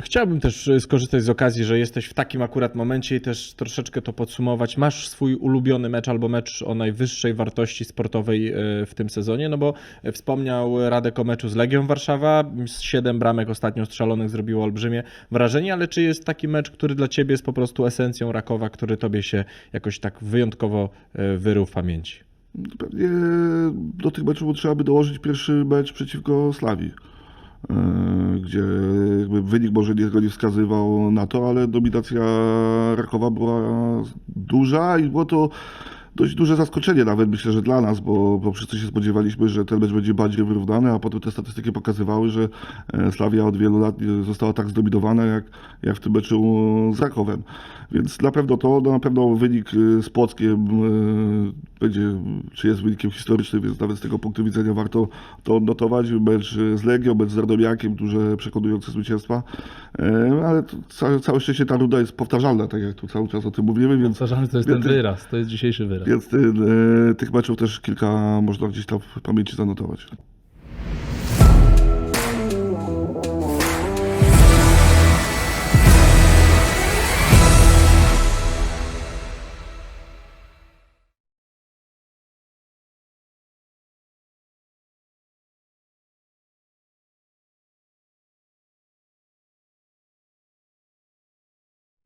Chciałbym też e, skorzystać z okazji, że jesteś w takim akurat momencie i też troszeczkę to podsumować. Masz swój ulubiony mecz albo mecz o najwyższej wartości sportowej e, w tym sezonie, no bo e, wspomniał Radek o meczu z Legią Warszawa. Z Siedem bramek ostatnio strzelonych zrobiło olbrzymie wrażenie, ale czy jest taki mecz, który dla ciebie jest po prostu esencją Rakowa, który tobie się jakoś tak wyjątkowo wyrył w pamięci? Pewnie do tych meczów trzeba by dołożyć pierwszy mecz przeciwko Slawii, gdzie wynik może niego nie wskazywał na to, ale dominacja Rakowa była duża i było to dość duże zaskoczenie nawet myślę, że dla nas, bo, bo wszyscy się spodziewaliśmy, że ten mecz będzie bardziej wyrównany, a potem te statystyki pokazywały, że e, Slavia od wielu lat została tak zdominowana jak, jak w tym meczu z Rakowem. Więc na pewno to, no na pewno wynik e, z Płockiem e, będzie, czy jest wynikiem historycznym, więc nawet z tego punktu widzenia warto to odnotować. Mecz z Legią, mecz z Radomiakiem, duże przekonujące zwycięstwa, ale całe, całe szczęście ta ruda jest powtarzalna, tak jak tu cały czas o tym mówimy, więc Powtarzamy, to jest ten wyraz, to jest dzisiejszy wyraz. Więc y, y, tych meczów też kilka można gdzieś tam w pamięci zanotować.